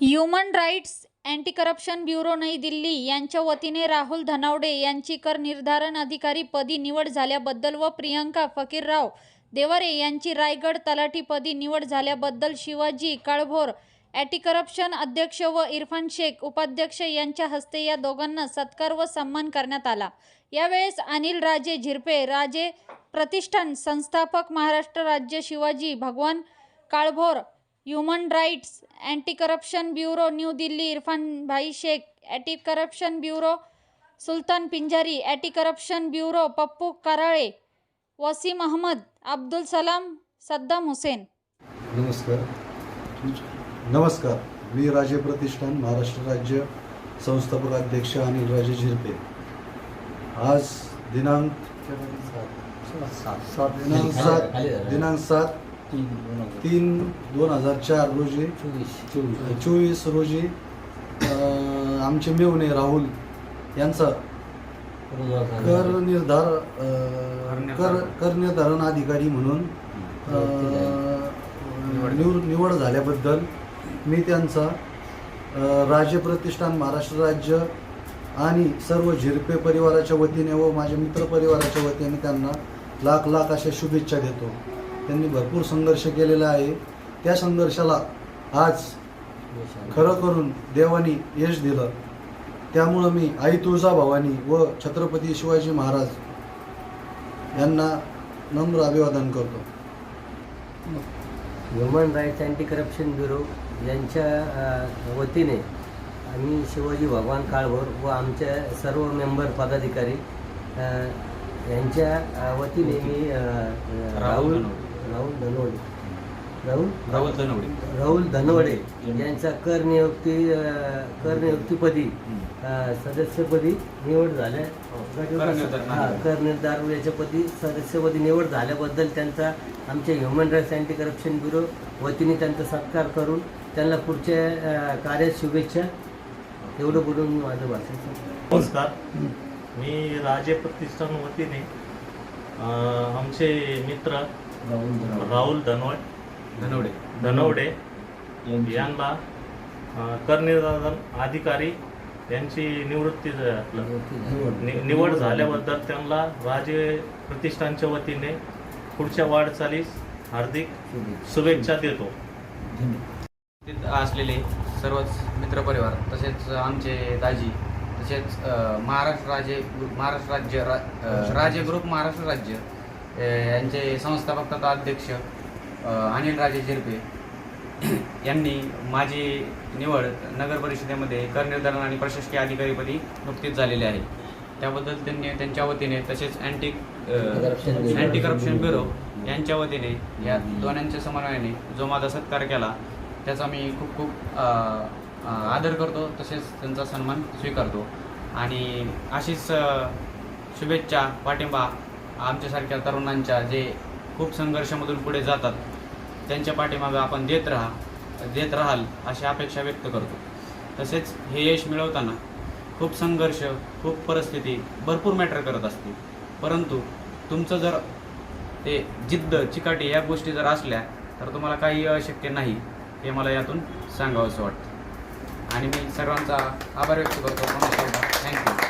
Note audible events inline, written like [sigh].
Human rights anti corruption bureau Nai Delhi यांच्या वतीने राहुल धनावडे यांची कर निर्धारण अधिकारी पदी निवड झाल्याबद्दल व प्रियंका फकीरराव देवरे यांची रायगड तलाठीपदी निवड झाल्याबद्दल शिवाजी काळभोर अँटी करप्शन अध्यक्ष व इरफान शेख उपाध्यक्ष यांच्या हस्ते या दोघांना सत्कार व सन्मान करण्यात आला. यावेळेस अनिल राजे झिरपे राजे प्रतिष्ठान संस्थापक महाराष्ट्र राज्य Shivaji Bhagwan Kalbhor human rights anti corruption bureau new Delhi Irfan Bhai Shaikh anti corruption bureau Sultan Pinjari anti corruption bureau Pappu Karale Wasim Ahmad Abdul Salam Saddam Hussain नमस्कार. नमस्कार. मी राजे प्रतिष्ठान महाराष्ट्र राज्य संस्थापक अध्यक्ष अनिल राजे झिरपे. आज दिनांक दिनांक सात. दिनांक सात. तीन दोन हजार. चार रोजी चोवीस. रोजी अं, आमचे मेवणे राहुल यांचा कर निर्धार कर कर निर्धारण अधिकारी म्हणून अं, निवड निवड झाल्याबद्दल मी त्यांचा अं, राजे प्रतिष्ठान महाराष्ट्र राज्य आणि सर्व झिरपे परिवाराच्या वतीने व माझ्या मित्र परिवाराच्या वतीने त्यांना लाख लाख अशा शुभेच्छा देतो. त्यांनी भरपूर संघर्ष केलेला आहे. त्या संघर्षाला आज खरं करून देवानी यश दिलं. त्यामुळं मी आई तुळजाभवानी व छत्रपती शिवाजी महाराज यांना नम्र अभिवादन करतो. Human rights anti corruption bureau यांच्या वतीने आम्ही शिवाजी भगवान काळभोर व आमच्या सर्व मेंबर पदाधिकारी यांच्या वतीने मी राहुल राहुल धनवडे. राहुल? राहुल धनवडे. राहुल धनवडे यांचा कर नियुक्ती कर नियुक्तीपदी सदस्यपदी निवड झाल्या. हा, कर निर्धारण याच्यापदी सदस्यपदी निवड झाल्याबद्दल त्यांचा आमच्या human rights anti corruption bureau वतीने त्यांचा सत्कार करून त्यांना पुढच्या कार्यात शुभेच्छा. एवढं बोलून मी माझं भाषण. नमस्कार. मी राजे प्रतिष्ठान वतीने आमचे मित्र राहुल धनवड. धनवडे. धनवडे. यांना अं, करनिर्धारण अधिकारी यांची निवृत्ती झ- आपलं नि- निवड झाल्याबद्दल त्यांना राजे प्रतिष्ठानच्या वतीने पुढच्या वाटचालीस हार्दिक शुभेच्छा. देतो. उपस्थित असलेले सर्वच मित्रपरिवार तसेच आमचे दाजी तसेच अ, महाराष्ट्र राजे ग्रुप महाराष्ट्र राज्य रा, अ, राजे ग्रुप महाराष्ट्र राज्य यांचे संस्थापकता अध्यक्ष अनिल राजे झिरपे [clears throat] यांनी माझी निवड नगर परिषदेमध्ये करनिर्धारण आणि प्रशासकीय अधिकारीपदी नुकतीच झालेली आहे. त्याबद्दल त्यांनी त्यांच्या वतीने तसेच अँटी अँटी करप्शन ब्युरो यांच्या वतीने या दोन्यांच्या समन्वयाने जो माझा सत्कार केला त्याचा मी खूप खूप आदर करतो तसेच त्यांचा सन्मान स्वीकारतो. आणि अशीच शुभेच्छा पाठिंबा आमच्यासारख्या तरुणांच्या जे खूप संघर्षामधून पुढे जातात त्यांच्या पाठीमागं आपण देत राहा देत राहाल अशी अपेक्षा व्यक्त करतो. तसेच हे यश मिळवताना खूप संघर्ष खूप परिस्थिती भरपूर मॅटर करत असते परंतु तुमचं जर ते जिद्द चिकाटी या गोष्टी जर असल्या तर तुम्हाला काही अशक्य नाही हे मला यातून सांगावंसं वाटतं. आणि मी सर्वांचा आभार व्यक्त करतो. थँक्यू